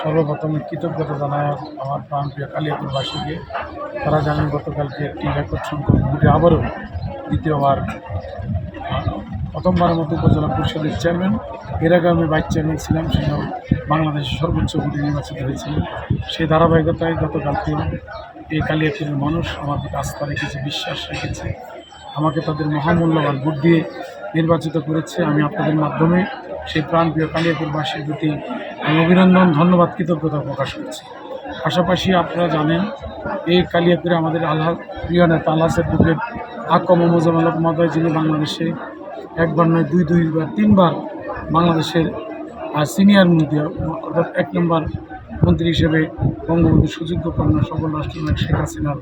সর্বপ্রথমে কৃতজ্ঞতা জানায় আমার প্রাণপ্রিয় কালিয়াপুরবাসীকে তারা জানেন, গতকালকে একটি রেকর্ড সংখ্যক ভোটে আবারও দ্বিতীয়বার। প্রথমবারের মতো উপজেলা পরিষদের চেয়ারম্যান, এর আগে আমি ভাইস চেয়ারম্যান ছিলাম সেটাও বাংলাদেশের সর্বোচ্চ ভোটে নির্বাচিত হয়েছিলেন সেই ধারাবাহিকতায় গতকালকে এই কালিয়াপুরের মানুষ আমার প্রতি আস্থা রেখেছে, বিশ্বাস রেখেছে, আমাকে তাদের মহামূল্যবান ভোট দিয়ে নির্বাচিত করেছে। আমি আপনাদের মাধ্যমে সেই প্রাণপ্রিয় কালিয়াপুরবাসীর প্রতি আমি অভিনন্দন, ধন্যবাদ, কৃতজ্ঞতা প্রকাশ করছি। পাশাপাশি আপনারা জানেন, এই কালিয়াপুরে আমাদের আল্লাহ, প্রিয় নেতা আল্লাহ বুকের আকম মোজামেলক মহোদয় যিনি বাংলাদেশে একবার নয়, দুই দুইবার তিনবার বাংলাদেশের সিনিয়র মন্ত্রী, অর্থাৎ এক নম্বর মন্ত্রী হিসেবে বঙ্গবন্ধু সুযোগ্য কন্যা সকল রাষ্ট্রনায়ক শেখ হাসিনার,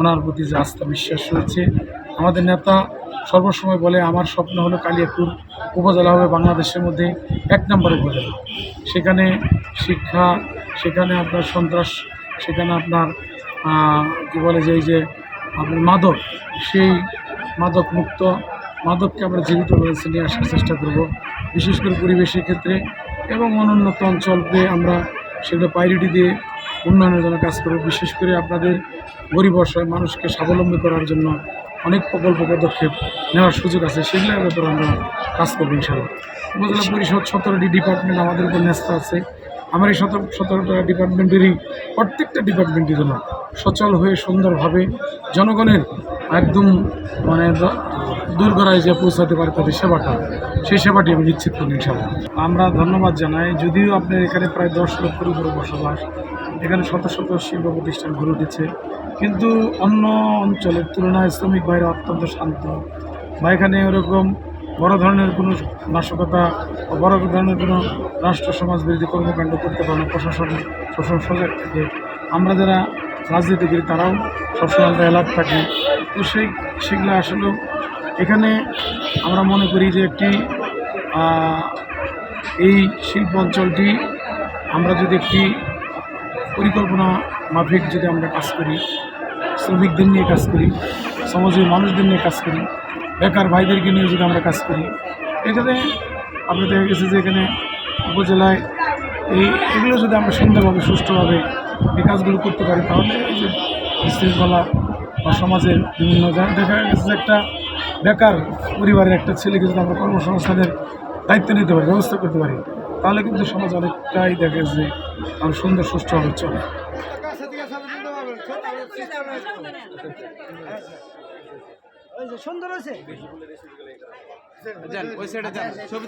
ওনার প্রতি যে আস্থা, বিশ্বাস রয়েছে। আমাদের নেতা সর্বসময় বলে, আমার স্বপ্ন হলো কালিয়াপুর উপজেলা হবে বাংলাদেশের মধ্যে এক নম্বর উপজেলা সেখানে শিক্ষা, সেখানে আপনার সন্ত্রাস, সেখানে আপনার কী বলে যে এই যে আপনার মাদক, সেই মাদক মুক্ত মাদককে আমরা জীবিত জীবিতভাবে নিয়ে আসার চেষ্টা করব। বিশেষ করে পরিবেশের ক্ষেত্রে এবং অনুন্নত অঞ্চলকে আমরা সেগুলো প্রায়োরিটি দিয়ে উন্নয়নের জন্য কাজ করব। বিশেষ করে আপনাদের গরিব অসহায় মানুষকে স্বাবলম্বী করার জন্য অনেক প্রকল্প পদক্ষেপ নেওয়ার সুযোগ আছে সেগুলোর ব্যাপারে আমরা কাজ করব ইনশাল্লাহ উপজেলা পরিষদ সতেরোটি ডিপার্টমেন্ট আমাদের উপর ন্যস্ত আছে। আমার এই সতেরো সতেরোটা ডিপার্টমেন্টেরই প্রত্যেকটা ডিপার্টমেন্টই যেন সচল হয়ে সুন্দরভাবে জনগণের একদম মানে দ- দূরগড়ায় যে পৌঁছাতে পারে তাদের সেবাটা সেই সেবাটি আমি নিশ্চিত করি ইনশাল্লাহ আমরা ধন্যবাদ জানাই যদিও আপনার এখানে প্রায় দশ লক্ষের উপরে বসবাস এখানে শত শত শিল্প প্রতিষ্ঠান গড়ে উঠেছে। কিন্তু অন্য অঞ্চলের তুলনায় শ্রমিক ভাইরা অত্যন্ত শান্ত। বা এখানে ওরকম বড় ধরনের কোনো নাশকতা বা বড় ধরনের কোনো রাষ্ট্র, সমাজ বিরোধী কর্মকাণ্ড করতে পারে না প্রশাসন সবসময় সজাগ থাকে। আমরা যারা রাজনীতি করি তারাও সবসময় আমরা এলাক থাকি। তো সেই, সেগুলো আসলে এখানে আমরা মনে করি যে একটি এই শিল্প অঞ্চলটি আমরা যদি একটি পরিকল্পনা মাফিক যদি আমরা কাজ করি, শ্রমিকদের নিয়ে কাজ করি, সমাজের মানুষদের নিয়ে কাজ করি, বেকার ভাইদেরকে নিয়ে যদি আমরা কাজ করি এখানে আপনার দেখা গেছে যে এখানে উপজেলায় এই এগুলো যদি আমরা সুন্দরভাবে, সুষ্ঠুভাবে এই কাজগুলো করতে পারি, তাহলে এই যে শৃঙ্খলা বা সমাজের বিভিন্ন দেখা গেছে একটা বেকার পরিবারের একটা ছেলেকে যদি আমরা কর্মসংস্থানের দায়িত্ব নিতে পারি, ব্যবস্থা করতে পারি তাহলে কিন্তু সমাজ অনেকটাই দেখে যে আরও সুন্দর সুষ্ঠুভাবে চলে সুন্দর আছে ওই ছবি।